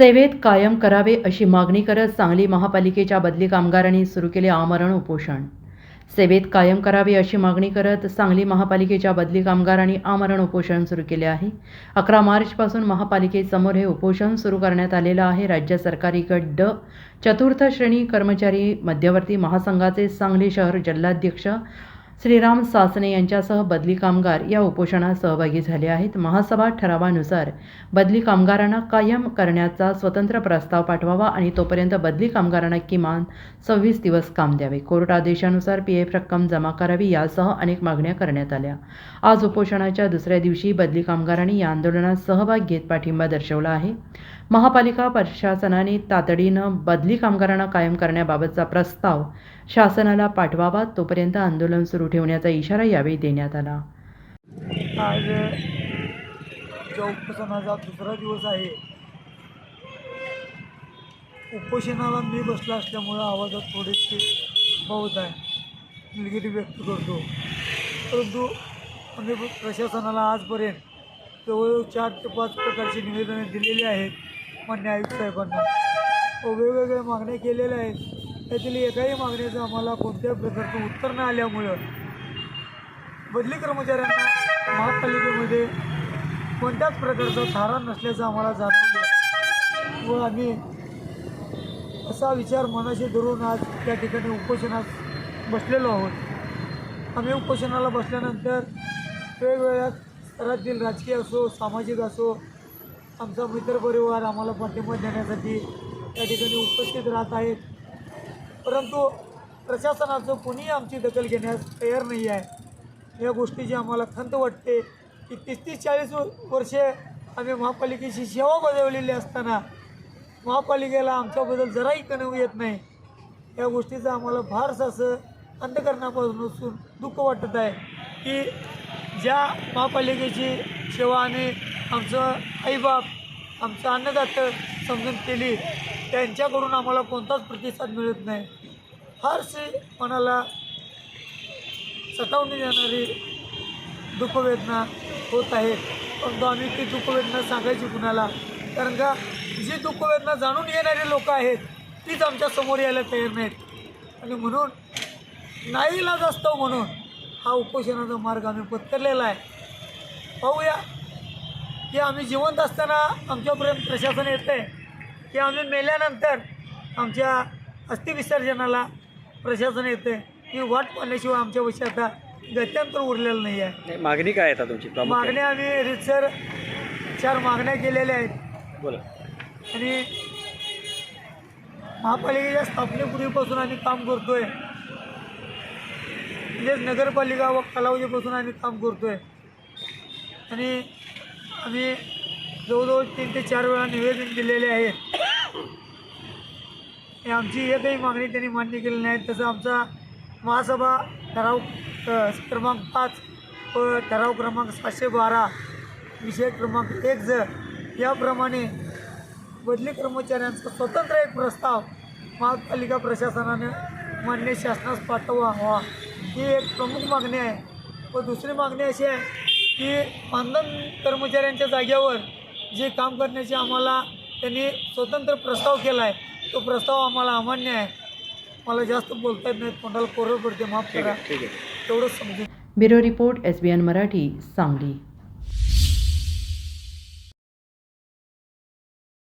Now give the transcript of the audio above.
सेवेत कायम करावे अशी मागणी करत सांगली महापालिकेच्या बदली कामगारांनी सुरू केले आमरण उपोषण. सेवेत कायम करावे अशी मागणी करत सांगली महापालिकेच्या बदली कामगारांनी आमरण उपोषण सुरू केले आहे. अकरा मार्चपासून महापालिकेसमोर हे उपोषण सुरू करण्यात आलेलं आहे. राज्य सरकारी गट ड चतुर्थ श्रेणी कर्मचारी मध्यवर्ती महासंघाचे सांगली शहर जिल्हाध्यक्ष श्रीराम सासने यांच्यासह बदली कामगार या उपोषणात सहभागी झाले आहेत. महासभा ठरावानुसार बदली कामगारांना कायम करण्याचा स्वतंत्र प्रस्ताव पाठवावा आणि तोपर्यंत बदली कामगारांना किमान सव्वीस दिवस काम द्यावे. कोर्ट आदेशानुसार पी एफ रक्कम जमा करावी यासह अनेक मागण्या करण्यात आल्या. आज उपोषणाच्या दुसऱ्या दिवशी बदली कामगारांनी या आंदोलनात सहभाग घेत पाठिंबा दर्शवला आहे. महापालिका प्रशासनाने तातडीनं बदली कामगारांना कायम करण्याबाबतचा प्रस्ताव शासनाला पाठवावा तोपर्यंत आंदोलन सुरू ठेवण्याचा इशारा यावेळी देण्यात आला. आज उपोषणाचा दुसरा दिवस आहे. उपोषणाला मी बसला असल्यामुळं आवाजात थोडीशी बहुत आहे. निगेटिव्ह व्यक्त करतो. परंतु आम्ही प्रशासनाला आजपर्यंत जवळजवळ चार ते पाच प्रकारची निवेदने दिलेली आहेत मान्य आयुक्त साहेबांना. व वेगवेगळ्या मागण्या केलेल्या आहेत. त्यातील एकाही मागणीचं आम्हाला कोणत्याही प्रकारचं उत्तर न आल्यामुळं बदली कर्मचाऱ्यांना महापालिकेमध्ये कोणत्याच प्रकारचा थारा नसल्याचं आम्हाला जाणवलं. व आम्ही असा विचार मनाशी धरून आज त्या ठिकाणी उपोषणात बसलेलो आहोत. आम्ही उपोषणाला बसल्यानंतर वेगवेगळ्या स्तरातील राजकीय असो सामाजिक असो आमचा मित्रपरिवार आम्हाला पाठिंबा देण्यासाठी त्या ठिकाणी उपस्थित राहत आहेत. परंतु प्रशासनाचं कोणीही आमची दखल घेण्यास तयार नाही आहे. या गोष्टीची आम्हाला खंत वाटते की तीस तीस चाळीस वर्षे आम्ही महापालिकेची सेवा बजावलेली असताना महापालिकेला आमच्याबद्दल जराही कणव येत नाही. या गोष्टीचं आम्हाला फारसं असं अंतकरणापासून दुःख वाटत आहे की ज्या महापालिकेची सेवा आम्ही आमचं आईबाप आमचं अन्नदातं समजून केली त्यांच्याकडून आम्हाला कोणताच प्रतिसाद मिळत नाही. फारसे मनाला सतावून येणारी दुःखवेदना होत आहेत परंतु आम्ही ती दुःखवेदना सांगायची कुणाला? कारण का जी दुःखवेदना जाणून येणारी लोक आहेत तीच आमच्यासमोर यायला तयार नाहीत. आणि म्हणून नाईलाज असतो म्हणून हा उपोषणाचा मार्ग आम्ही पत्करलेला आहे. पाहूया की आम्ही जिवंत असताना आमच्यापर्यंत प्रशासन येतं आहे की आम्ही मेल्यानंतर आमच्या अस्थिविसर्जनाला प्रशासन येतं आहे ही वाट पाहण्याशिवाय आमच्या वशी आता गत्यंतर उरलेलं नाही आहे नाही, मागणी काय आहे आता तुमची? प्रामुख्याने? मागण्या आम्ही रितसर चार मागण्या केलेल्या आहेत. बोला. आणि महापालिकेच्या स्थापनेपूर्वीपासून आम्ही काम करतोय. म्हणजेच नगरपालिका व कालावधीपासून आम्ही काम करतोय. आणि आम्ही जवळजवळ तीन ते चार वेळा निवेदन दिलेले आहेत. आणि आमची एकही मागणी त्यांनी मान्य केली नाही. तसं आमचा महासभा ठराव क्रमांक पाच व ठराव क्रमांक सातशे बारा विषय क्रमांक एक ज. याप्रमाणे बदली कर्मचाऱ्यांचा स्वतंत्र एक प्रस्ताव महापालिका प्रशासनानं मान्य शासनास पाठवा हवा. ही एक प्रमुख मागणी आहे. व दुसरी मागणी अशी आहे की मानधन कर्मचाऱ्यांच्या जाग्यावर जे काम करण्याचे आम्हाला त्यांनी स्वतंत्र प्रस्ताव केला आहे तो प्रस्ताव आम्हाला अमान्य आहे. मला जास्त बोलता येत नाहीत तोंडाला कोरड पडते माफ करा आहे ठीक आहे. तेवढंच समजून. Bureau report S B N Marathi Sangli.